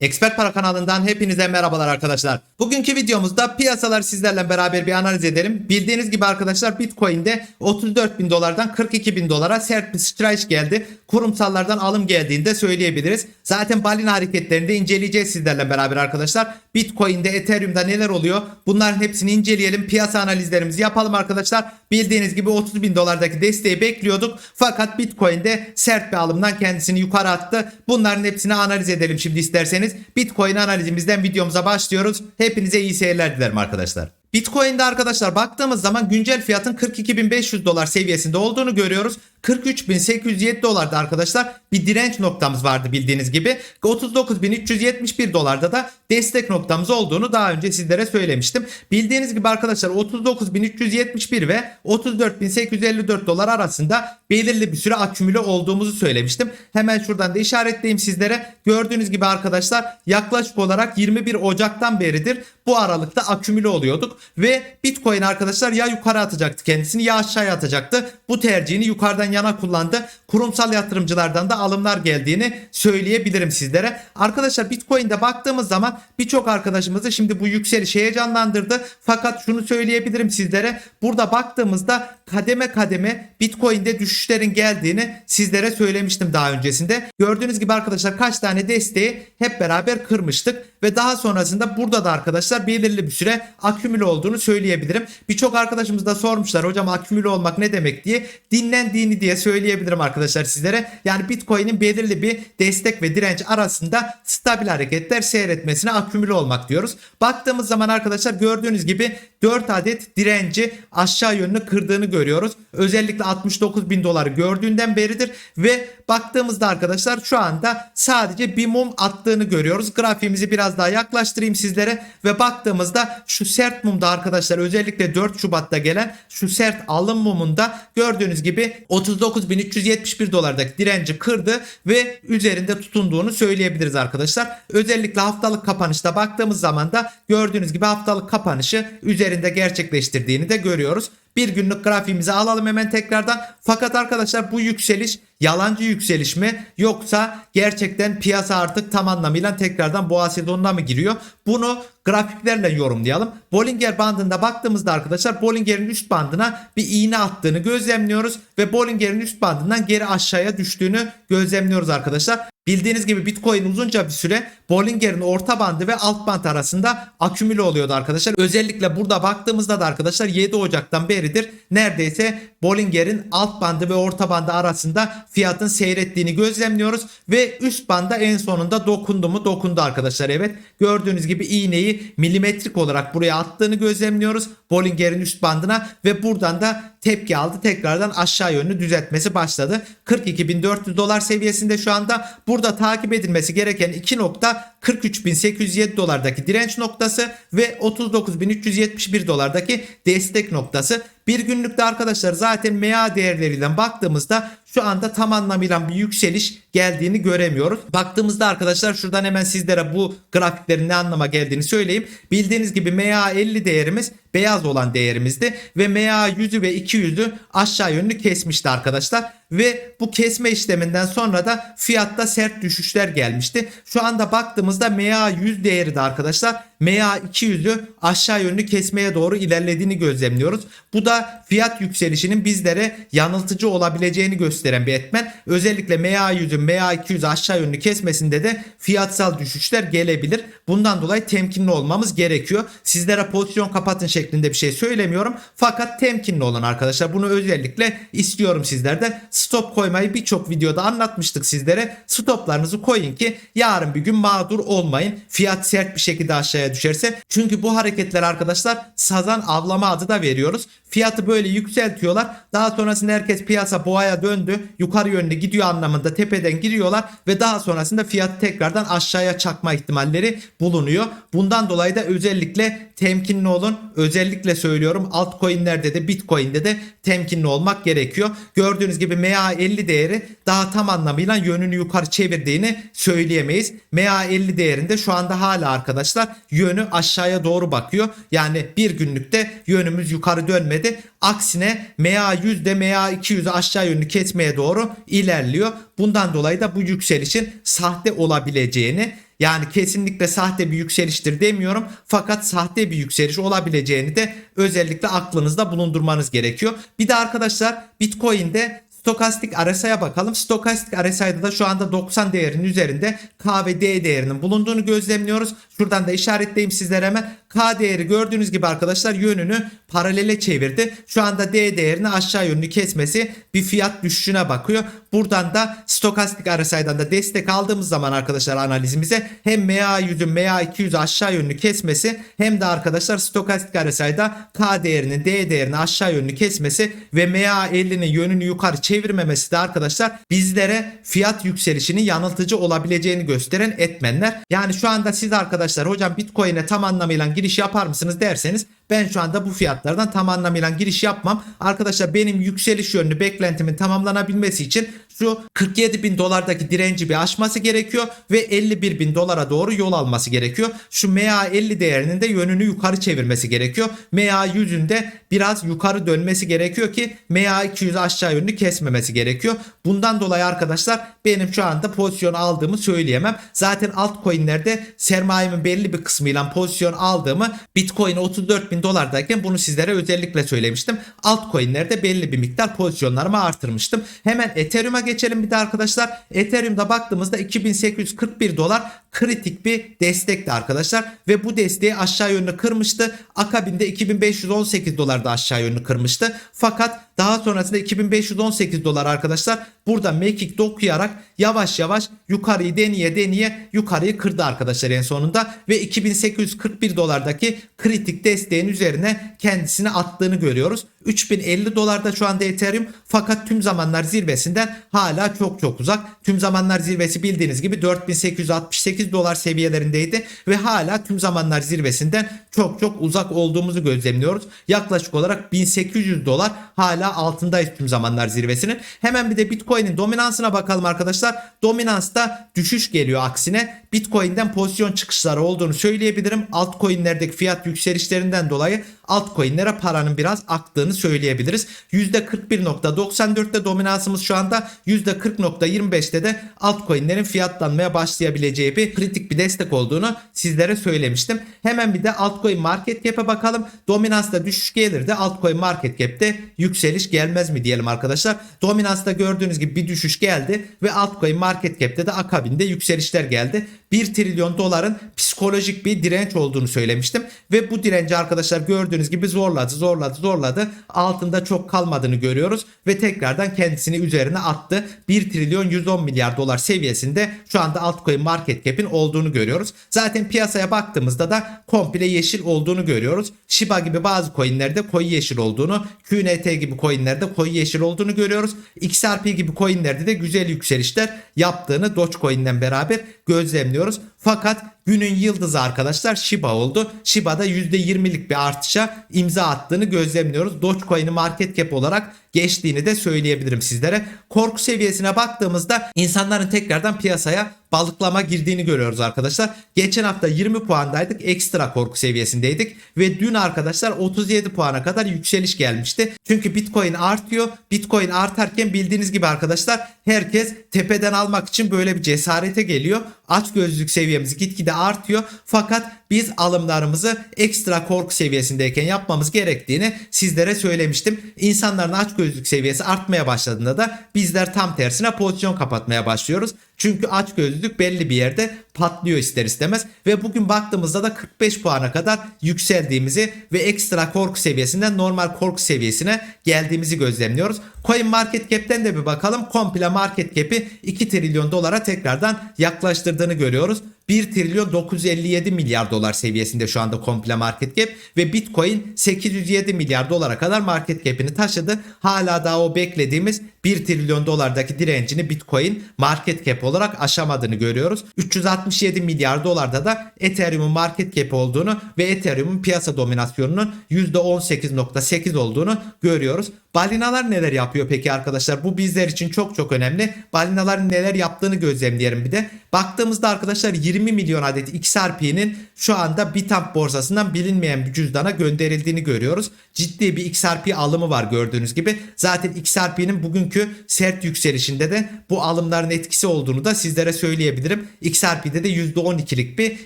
Expert Para kanalından hepinize merhabalar arkadaşlar. Bugünkü videomuzda piyasalar sizlerle beraber bir analiz edelim. Bildiğiniz gibi arkadaşlar Bitcoin'de 34 bin dolardan 42 bin dolara sert bir stretch geldi. Kurumsallardan alım geldiğini de söyleyebiliriz. Zaten balina hareketlerini de inceleyeceğiz sizlerle beraber arkadaşlar. Bitcoin'de, Ethereum'da neler oluyor? Bunların hepsini inceleyelim. Piyasa analizlerimizi yapalım arkadaşlar. Bildiğiniz gibi 30 bin dolardaki desteği bekliyorduk. Fakat Bitcoin'de sert bir alımdan kendisini yukarı attı. Bunların hepsini analiz edelim şimdi isterseniz. Bitcoin analizimizden videomuza başlıyoruz. Hepinize iyi seyirler dilerim arkadaşlar. Bitcoin'de arkadaşlar baktığımız zaman güncel fiyatın 42.500 dolar seviyesinde olduğunu görüyoruz. 43.807 dolarda arkadaşlar bir direnç noktamız vardı bildiğiniz gibi. 39.371 dolarda da destek noktamız olduğunu daha önce sizlere söylemiştim. Bildiğiniz gibi arkadaşlar 39.371 ve 34.854 dolar arasında belirli bir süre akümüle olduğumuzu söylemiştim. Hemen şuradan da işaretleyeyim sizlere. Gördüğünüz gibi arkadaşlar yaklaşık olarak 21 Ocak'tan beridir bu aralıkta akümüle oluyorduk ve Bitcoin arkadaşlar ya yukarı atacaktı kendisini ya aşağıya atacaktı. Bu tercihini yukarıdan yana kullandı. Kurumsal yatırımcılardan da alımlar geldiğini söyleyebilirim sizlere. Arkadaşlar Bitcoin'de baktığımız zaman birçok arkadaşımızı şimdi bu yükseliş heyecanlandırdı. Fakat şunu söyleyebilirim sizlere. Burada baktığımızda kademe kademe Bitcoin'de düşüşlerin geldiğini sizlere söylemiştim daha öncesinde. Gördüğünüz gibi arkadaşlar kaç tane desteği hep beraber kırmıştık ve daha sonrasında burada da arkadaşlar belirli bir süre akümüle olduğunu söyleyebilirim. Birçok arkadaşımız da sormuşlar hocam akümüle olmak ne demek diye. Dinlendiğini diye söyleyebilirim arkadaşlar sizlere. Yani Bitcoin'in belirli bir destek ve direnç arasında stabil hareketler seyretmesine akümüle olmak diyoruz. Baktığımız zaman arkadaşlar gördüğünüz gibi 4 adet direnci aşağı yönlü kırdığını görüyoruz. Özellikle 69 bin doları gördüğünden beridir ve baktığımızda arkadaşlar şu anda sadece bir mum attığını görüyoruz. Grafiğimizi biraz daha yaklaştırayım sizlere ve baktığımızda şu sert mumda arkadaşlar özellikle 4 Şubat'ta gelen şu sert alım mumunda gördüğünüz gibi 39.371 dolardaki direnci kırdı ve üzerinde tutunduğunu söyleyebiliriz arkadaşlar. Özellikle haftalık kapanışta baktığımız zaman da gördüğünüz gibi haftalık kapanışı üzerinde gerçekleştirdiğini de görüyoruz. Bir günlük grafiğimizi alalım hemen tekrardan. Fakat arkadaşlar bu yükseliş yalancı yükseliş mi yoksa gerçekten piyasa artık tam anlamıyla tekrardan boğa sezonuna mı giriyor? Bunu grafiklerle yorumlayalım. Bollinger bandında baktığımızda arkadaşlar Bollinger'in üst bandına bir iğne attığını gözlemliyoruz ve Bollinger'in üst bandından geri aşağıya düştüğünü gözlemliyoruz arkadaşlar. Bildiğiniz gibi Bitcoin uzunca bir süre Bollinger'in orta bandı ve alt band arasında akümüle oluyordu arkadaşlar. Özellikle burada baktığımızda da arkadaşlar 7 Ocak'tan beridir neredeyse Bollinger'in alt bandı ve orta bandı arasında fiyatın seyrettiğini gözlemliyoruz ve üst banda en sonunda dokundu mu dokundu arkadaşlar evet. Gördüğünüz gibi iğneyi milimetrik olarak buraya attığını gözlemliyoruz. Bollinger'in üst bandına ve buradan da tepki aldı. Tekrardan aşağı yönlü düzeltmesi başladı. 42.400 dolar seviyesinde şu anda. Burada takip edilmesi gereken iki nokta 43.807 dolardaki direnç noktası ve 39.371 dolardaki destek noktası. Bir günlükte arkadaşlar zaten MA değerleriyle baktığımızda şu anda tam anlamıyla bir yükseliş geldiğini göremiyoruz. Baktığımızda arkadaşlar şuradan hemen sizlere bu grafiklerin ne anlama geldiğini söyleyeyim. Bildiğiniz gibi MA 50 değerimiz beyaz olan değerimizdi ve MA 100'ü ve 200'ü aşağı yönlü kesmişti arkadaşlar ve bu kesme işleminden sonra da fiyatta sert düşüşler gelmişti. Şu anda baktığımızda MA 100 değeri de arkadaşlar MA 200'ü aşağı yönlü kesmeye doğru ilerlediğini gözlemliyoruz. Bu da fiyat yükselişinin bizlere yanıltıcı olabileceğini gösteren bir etmen. Özellikle MA 100'ün MA 200'ü aşağı yönlü kesmesinde de fiyatsal düşüşler gelebilir. Bundan dolayı temkinli olmamız gerekiyor. Sizlere pozisyon kapatın şeklinde bir şey söylemiyorum. Fakat temkinli olun arkadaşlar. Bunu özellikle istiyorum sizlerden. Stop koymayı birçok videoda anlatmıştık sizlere. Stoplarınızı koyun ki yarın bir gün mağdur olmayın. Fiyat sert bir şekilde aşağıya düşerse. Çünkü bu hareketler arkadaşlar sazan avlama adı da veriyoruz. Fiyatı böyle yükseltiyorlar. Daha sonrasında herkes piyasa boğaya döndü. Yukarı yönlü gidiyor anlamında tepeden giriyorlar ve daha sonrasında fiyat tekrardan aşağıya çakma ihtimalleri bulunuyor. Bundan dolayı da özellikle temkinli olun. Özellikle söylüyorum altcoin'lerde de Bitcoin'de de temkinli olmak gerekiyor. Gördüğünüz gibi MA50 değeri daha tam anlamıyla yönünü yukarı çevirdiğini söyleyemeyiz. MA50 değerinde şu anda hala arkadaşlar yönü aşağıya doğru bakıyor. Yani bir günlükte yönümüz yukarı dönmedi. Aksine MA100 de MA200'ü aşağı yönlü kesmeye doğru ilerliyor. Bundan dolayı da bu yükselişin sahte olabileceğini yani kesinlikle sahte bir yükseliştir demiyorum fakat sahte bir yükseliş olabileceğini de özellikle aklınızda bulundurmanız gerekiyor. Bir de arkadaşlar Bitcoin'de Stokastik RSI'ye bakalım. Stokastik RSI'da da şu anda 90 değerinin üzerinde K ve D değerinin bulunduğunu gözlemliyoruz. Şuradan da işaretleyeyim sizlere hemen. K değeri gördüğünüz gibi arkadaşlar yönünü paralele çevirdi. Şu anda D değerini aşağı yönlü kesmesi bir fiyat düşüşüne bakıyor. Buradan da stokastik RSI'dan da destek aldığımız zaman arkadaşlar analizimize hem MA100'ün MA200'ü aşağı yönlü kesmesi hem de arkadaşlar stokastik RSI'da K değerinin D değerini aşağı yönlü kesmesi ve MA50'nin yönünü yukarı çevirmemesi de arkadaşlar bizlere fiyat yükselişinin yanıltıcı olabileceğini gösteren etmenler. Yani şu anda siz arkadaşlar hocam Bitcoin'e tam anlamıyla giriş yapar mısınız derseniz ben şu anda bu fiyatlardan tam anlamıyla giriş yapmam. Arkadaşlar benim yükseliş yönlü beklentimin tamamlanabilmesi için şu 47 bin dolardaki direnci bir aşması gerekiyor ve 51 bin dolara doğru yol alması gerekiyor. Şu MA50 değerinin de yönünü yukarı çevirmesi gerekiyor. MA100'ün de biraz yukarı dönmesi gerekiyor ki MA200 aşağı yönlü kesmemesi gerekiyor. Bundan dolayı arkadaşlar benim şu anda pozisyon aldığımı söyleyemem. Zaten altcoin'lerde sermayemin belli bir kısmıyla pozisyon aldığımı Bitcoin 34 bin dolardayken bunu sizlere özellikle söylemiştim. Altcoin'lerde belli bir miktar pozisyonlarımı artırmıştım. Hemen Ethereum'a geçelim bir de arkadaşlar. Ethereum'da baktığımızda 2841 dolar kritik bir destekti arkadaşlar ve bu desteği aşağı yönlü kırmıştı. Akabinde 2518 dolar da aşağı yönlü kırmıştı. Fakat daha sonrasında 2518 dolar arkadaşlar burada mekik dokuyarak yavaş yavaş yukarıyı deneye deneye yukarıyı kırdı arkadaşlar en sonunda ve 2841 dolardaki kritik desteğin üzerine kendisini attığını görüyoruz. 3050 dolarda şu anda Ethereum fakat tüm zamanlar zirvesinden hala çok çok uzak. Tüm zamanlar zirvesi bildiğiniz gibi 4868 dolar seviyelerindeydi ve hala tüm zamanlar zirvesinden çok çok uzak olduğumuzu gözlemliyoruz. Yaklaşık olarak 1800 dolar hala altındayız tüm zamanlar zirvesinin. Hemen bir de Bitcoin'in dominansına bakalım arkadaşlar. Dominansta düşüş geliyor aksine. Bitcoin'den pozisyon çıkışları olduğunu söyleyebilirim. Altcoin'lerdeki fiyat yükselişlerinden dolayı altcoin'lere paranın biraz aktığını söyleyebiliriz. %41.94'te dominansımız şu anda %40.25'te de altcoin'lerin fiyatlanmaya başlayabileceği bir kritik bir destek olduğunu sizlere söylemiştim. Hemen bir de altcoin market cap'e bakalım. Dominansta düşüş gelir de altcoin market cap'te yükseliş gelmez mi diyelim arkadaşlar. Dominansta gördüğünüz gibi bir düşüş geldi ve altcoin market cap'te de akabinde yükselişler geldi. 1 trilyon doların psikolojik bir direnç olduğunu söylemiştim. Ve bu direnci arkadaşlar gördüğünüz gibi zorladı zorladı zorladı. Altında çok kalmadığını görüyoruz. Ve tekrardan kendisini üzerine attı. 1 trilyon 110 milyar dolar seviyesinde şu anda altcoin market cap'in olduğunu görüyoruz. Zaten piyasaya baktığımızda da komple yeşil olduğunu görüyoruz. Shiba gibi bazı coinlerde koyu yeşil olduğunu, QNT gibi coinlerde koyu yeşil olduğunu görüyoruz. XRP gibi coinlerde de güzel yükselişler yaptığını Dogecoin'den beraber gözlemliyoruz. Fakat günün yıldızı arkadaşlar Shiba oldu. Shiba'da %20'lik bir artışa imza attığını gözlemliyoruz. Dogecoin'i market cap olarak geçtiğini de söyleyebilirim sizlere. Korku seviyesine baktığımızda insanların tekrardan piyasaya balıklama girdiğini görüyoruz arkadaşlar. Geçen hafta 20 puandaydık. Ekstra korku seviyesindeydik. Ve dün arkadaşlar 37 puana kadar yükseliş gelmişti. Çünkü Bitcoin artıyor. Bitcoin artarken bildiğiniz gibi arkadaşlar herkes tepeden almak için böyle bir cesarete geliyor. Aç gözlük seviyemiz gitgide artıyor. Fakat biz alımlarımızı ekstra korku seviyesindeyken yapmamız gerektiğini sizlere söylemiştim. İnsanların aç gözlük seviyesi artmaya başladığında da bizler tam tersine pozisyon kapatmaya başlıyoruz. Çünkü aç gözlük belli bir yerde patlıyor ister istemez ve bugün baktığımızda da 45 puana kadar yükseldiğimizi ve ekstra korku seviyesinden normal korku seviyesine geldiğimizi gözlemliyoruz. Coin Market Cap'ten de bir bakalım. Komple market cap'i 2 trilyon dolara tekrardan yaklaştırdığını görüyoruz. 1 trilyon 957 milyar dolar seviyesinde şu anda komple market cap ve Bitcoin 807 milyar dolara kadar market cap'ini taşıdı. Hala daha o beklediğimiz 1 trilyon dolardaki direncini Bitcoin market cap olarak aşamadığını görüyoruz. 367 milyar dolarda da Ethereum'un market cap olduğunu ve Ethereum'un piyasa dominasyonunun %18.8 olduğunu görüyoruz. Balinalar neler yapıyor peki arkadaşlar? Bu bizler için çok çok önemli. Balinaların neler yaptığını gözlemleyelim bir de. Baktığımızda arkadaşlar 20 milyon adet XRP'nin şu anda Bitamp borsasından bilinmeyen bir cüzdana gönderildiğini görüyoruz. Ciddi bir XRP alımı var gördüğünüz gibi. Zaten XRP'nin bugün bugünkü sert yükselişinde de bu alımların etkisi olduğunu da sizlere söyleyebilirim. XRP'de de %12'lik bir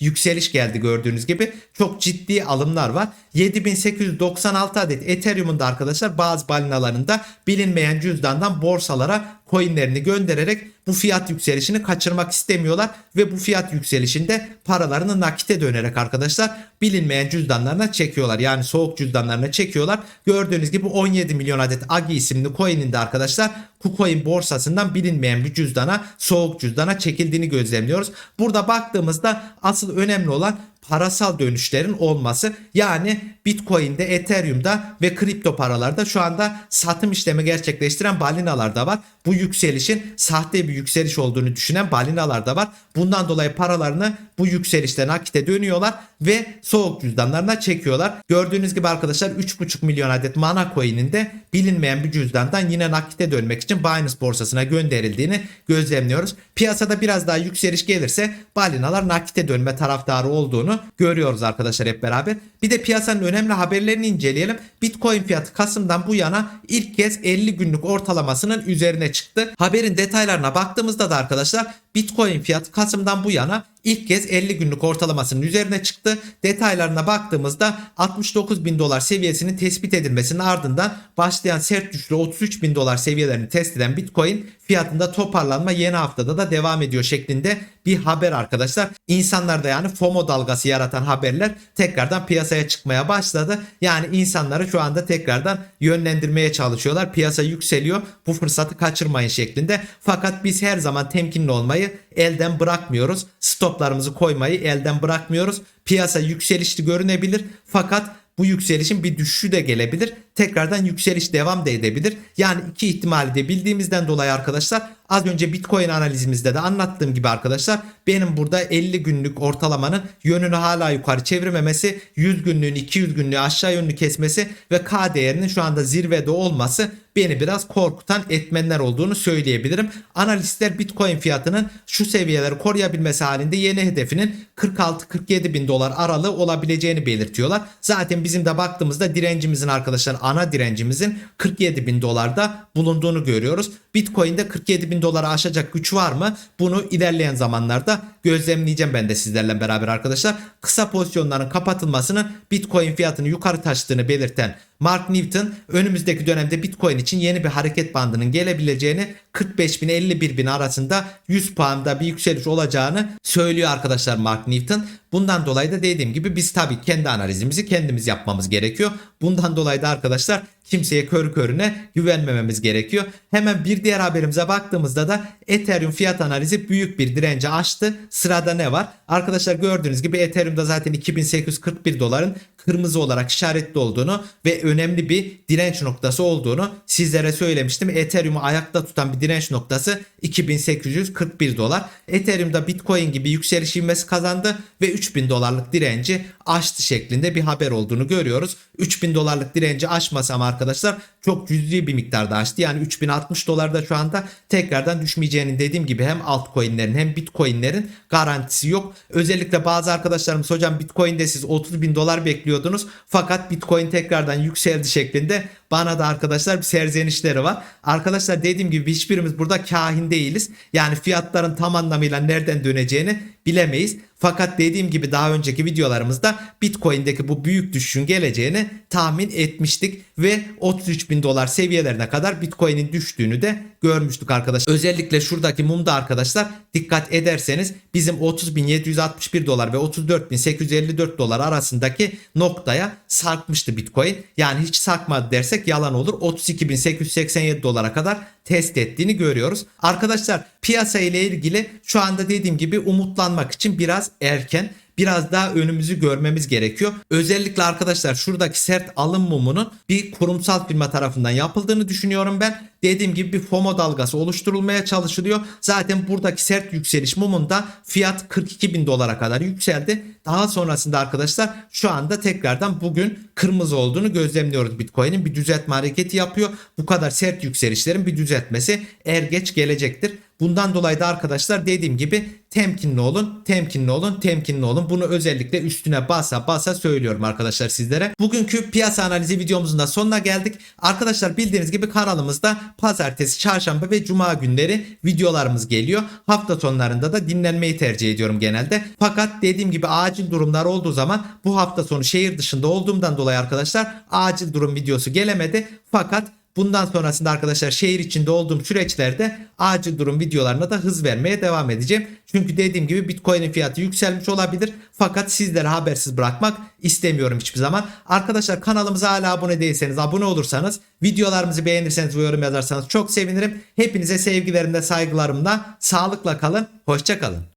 yükseliş geldi gördüğünüz gibi. Çok ciddi alımlar var. 7896 adet Ethereum'un da arkadaşlar bazı balinalarında bilinmeyen cüzdandan borsalara coinlerini göndererek bu fiyat yükselişini kaçırmak istemiyorlar ve bu fiyat yükselişinde paralarını nakite dönerek arkadaşlar bilinmeyen cüzdanlarına çekiyorlar. Yani soğuk cüzdanlarına çekiyorlar. Gördüğünüz gibi 17 milyon adet AGI isimli coin'in arkadaşlar KuCoin borsasından bilinmeyen bir cüzdana, soğuk cüzdana çekildiğini gözlemliyoruz. Burada baktığımızda asıl önemli olan parasal dönüşlerin olması. Yani Bitcoin'de, Ethereum'da ve kripto paralarda şu anda satım işlemi gerçekleştiren balinalar da var. Bu yükselişin sahte bir yükseliş olduğunu düşünen balinalar da var. Bundan dolayı paralarını bu yükselişten nakite dönüyorlar ve soğuk cüzdanlarına çekiyorlar. Gördüğünüz gibi arkadaşlar 3,5 milyon adet mana coin'in de bilinmeyen bir cüzdandan yine nakite dönmek için Binance borsasına gönderildiğini gözlemliyoruz. Piyasada biraz daha yükseliş gelirse balinalar nakite dönme taraftarı olduğunu görüyoruz arkadaşlar hep beraber. Bir de piyasanın önemli haberlerini inceleyelim. Bitcoin fiyatı Kasım'dan bu yana ilk kez 50 günlük ortalamasının üzerine çıktı. Haberin detaylarına baktığımızda da arkadaşlar Bitcoin fiyatı Kasım'dan bu yana ilk kez 50 günlük ortalamasının üzerine çıktı. Detaylarına baktığımızda 69 bin dolar seviyesinin tespit edilmesinin ardından başlayan sert düşüşle 33 bin dolar seviyelerini test eden Bitcoin fiyatında toparlanma yeni haftada da devam ediyor şeklinde bir haber arkadaşlar. İnsanlarda yani FOMO dalgası yaratan haberler tekrardan piyasaya çıkmaya başladı. Yani insanları şu anda tekrardan yönlendirmeye çalışıyorlar. Piyasa yükseliyor. Bu fırsatı kaçırmayın şeklinde. Fakat biz her zaman temkinli olmayı elden bırakmıyoruz. Stoplarımızı koymayı elden bırakmıyoruz. Piyasa yükselişli görünebilir fakat bu yükselişin bir düşüşü de gelebilir. Tekrardan yükseliş devam da edebilir. Yani iki ihtimali de bildiğimizden dolayı arkadaşlar az önce Bitcoin analizimizde de anlattığım gibi arkadaşlar benim burada 50 günlük ortalamanın yönünü hala yukarı çevirmemesi, 100 günlüğün 200 günlüğü aşağı yönlü kesmesi ve K değerinin şu anda zirvede olması beni biraz korkutan etmenler olduğunu söyleyebilirim. Analistler Bitcoin fiyatının şu seviyeleri koruyabilmesi halinde yeni hedefinin 46-47 bin dolar aralığı olabileceğini belirtiyorlar. Zaten bizim de baktığımızda direncimizin arkadaşlar ana direncimizin 47 bin dolarda bulunduğunu görüyoruz. Bitcoin'de 47 bin dolara aşacak güç var mı? Bunu ilerleyen zamanlarda gözlemleyeceğim ben de sizlerle beraber arkadaşlar. Kısa pozisyonların kapatılmasını Bitcoin fiyatını yukarı taşıdığını belirten Mark Newton önümüzdeki dönemde Bitcoin için yeni bir hareket bandının gelebileceğini 45 bin 51 bin arasında 100 puanda bir yükseliş olacağını söylüyor arkadaşlar Mark Newton. Bundan dolayı da dediğim gibi biz tabii kendi analizimizi kendimiz yapmamız gerekiyor. Bundan dolayı da arkadaşlar kimseye kör körüne güvenmememiz gerekiyor. Hemen bir diğer haberimize baktığımızda da Ethereum fiyat analizi büyük bir dirence aştı. Sırada ne var? Arkadaşlar gördüğünüz gibi Ethereum'da zaten 2841 doların kırmızı olarak işaretli olduğunu ve önemli bir direnç noktası olduğunu sizlere söylemiştim. Ethereum'u ayakta tutan bir direnç noktası 2841 dolar. Ethereum'da Bitcoin gibi yükseliş ivmesi kazandı ve 3000 dolarlık direnci aştı şeklinde bir haber olduğunu görüyoruz. 3000 dolarlık direnci aşmasam arkadaşlar çok cüzi bir miktarda aştı. Yani 3060 dolarda şu anda tekrardan düşmeyeceğini dediğim gibi hem altcoin'lerin hem bitcoin'lerin garantisi yok. Özellikle bazı arkadaşlarımız hocam bitcoin'de siz 30 bin dolar bekliyordunuz fakat bitcoin tekrardan yükseldi şeklinde bana da arkadaşlar bir serzenişleri var. Arkadaşlar dediğim gibi hiçbirimiz burada kahin değiliz. Yani fiyatların tam anlamıyla nereden döneceğini bilemeyiz. Fakat dediğim gibi daha önceki videolarımızda Bitcoin'deki bu büyük düşüşün geleceğini tahmin etmiştik ve 33 bin dolar seviyelerine kadar Bitcoin'in düştüğünü de görmüştük arkadaşlar. Özellikle şuradaki mumda arkadaşlar dikkat ederseniz bizim 30.761 dolar ve 34.854 dolar arasındaki noktaya sarkmıştı Bitcoin. Yani hiç sarkmadı dersek yalan olur. 32.887 dolara kadar test ettiğini görüyoruz. Arkadaşlar piyasa ile ilgili şu anda dediğim gibi umutlanmak için biraz erken biraz daha önümüzü görmemiz gerekiyor. Özellikle arkadaşlar şuradaki sert alım mumunun bir kurumsal firma tarafından yapıldığını düşünüyorum ben. Dediğim gibi bir FOMO dalgası oluşturulmaya çalışılıyor. Zaten buradaki sert yükseliş mumunda fiyat 42 bin dolara kadar yükseldi. Daha sonrasında arkadaşlar şu anda tekrardan bugün kırmızı olduğunu gözlemliyoruz. Bitcoin'in bir düzeltme hareketi yapıyor. Bu kadar sert yükselişlerin bir düzeltmesi er geç gelecektir. Bundan dolayı da arkadaşlar dediğim gibi temkinli olun, temkinli olun, temkinli olun. Bunu özellikle üstüne basa basa söylüyorum arkadaşlar sizlere. Bugünkü piyasa analizi videomuzun da sonuna geldik. Arkadaşlar bildiğiniz gibi kanalımızda pazartesi, çarşamba ve cuma günleri videolarımız geliyor. Hafta sonlarında da dinlenmeyi tercih ediyorum genelde. Fakat dediğim gibi acil durumlar olduğu zaman bu hafta sonu şehir dışında olduğumdan dolayı arkadaşlar acil durum videosu gelemedi. Fakat Bundan sonrasında arkadaşlar şehir içinde olduğum süreçlerde acil durum videolarına da hız vermeye devam edeceğim. Çünkü dediğim gibi Bitcoin'in fiyatı yükselmiş olabilir. Fakat sizlere habersiz bırakmak istemiyorum hiçbir zaman. Arkadaşlar kanalımıza hala abone değilseniz abone olursanız videolarımızı beğenirseniz yorum yazarsanız çok sevinirim. Hepinize sevgilerimle saygılarımla sağlıkla kalın. Hoşça kalın.